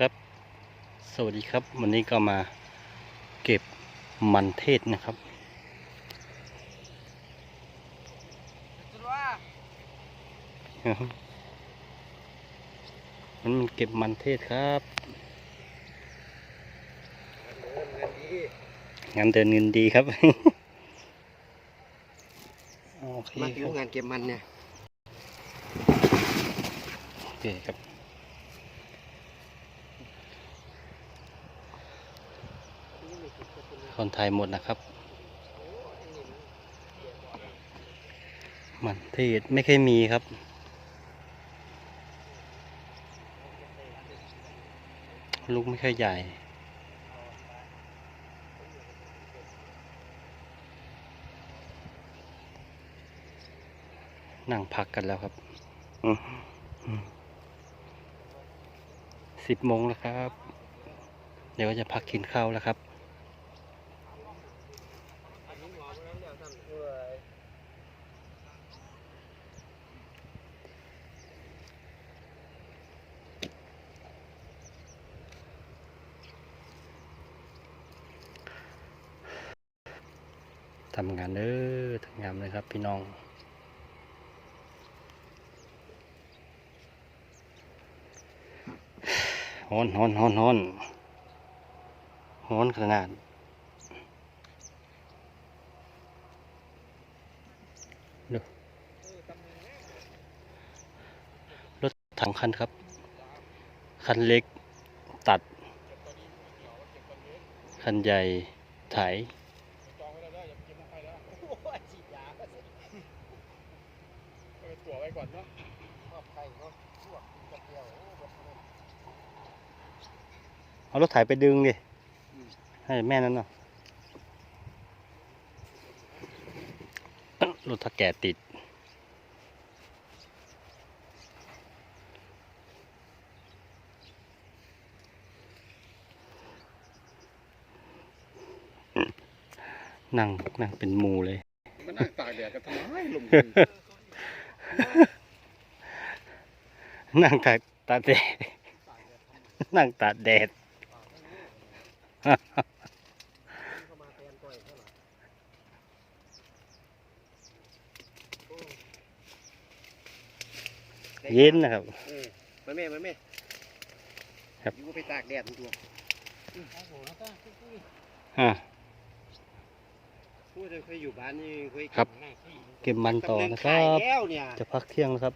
ครับ สวัสดีครับ วันนี้ก็มาเก็บมันเทศนะครับ มันมันเก็บมันเทศครับงานเดินเงินดีครับโอเคมาคอยู่รับงานเก็บมันเนี่ย โอเคครับ คนไทยหมดนะครับ มันเทศไม่เคยมีครับ ลูกไม่ค่อยใหญ่นั่งพักกันแล้วครับ สิบโมงแล้วครับ เดี๋ยวจะพักกินข้าวแล้วครับ ทำงานเด้อทำงานเลยครับพี่น้อง ฮอนฮอนฮอนฮอนฮอนขนาดดูรถถังคันครับ คันเล็กตัด คันใหญ่ไถ ตัวไว้ก่อนเนาะชอบไข่เนาะลวกกินกับเดียวโอ้บ่ทำไมเอารถไถไปดึงดิ ให้แม่นั้นเนาะรถถ้าแก่ติด นั่งนั่งเป็นหมูเลย มันนั่งตากแดดกันทำไมลม นั่งตากตากแดด นั่งตากแดดเข้ามาแทนก่อยเท่าไหร่เย็นนะครับ เออมาแม่มาแม่ครับ อยู่ไปตากแดดมันตัว อ่า พูดจะเคยอยู่บ้านนี่เคยครับ เก็บมันต่อนะคขารัยบแล้วเนี่ยจะพักเที่ยงแล้วครับ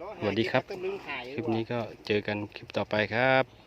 ล้อหาสวัสดีครับตำลึงขายคลิปนี้ก็เจอกันคลิปต่อไปครับ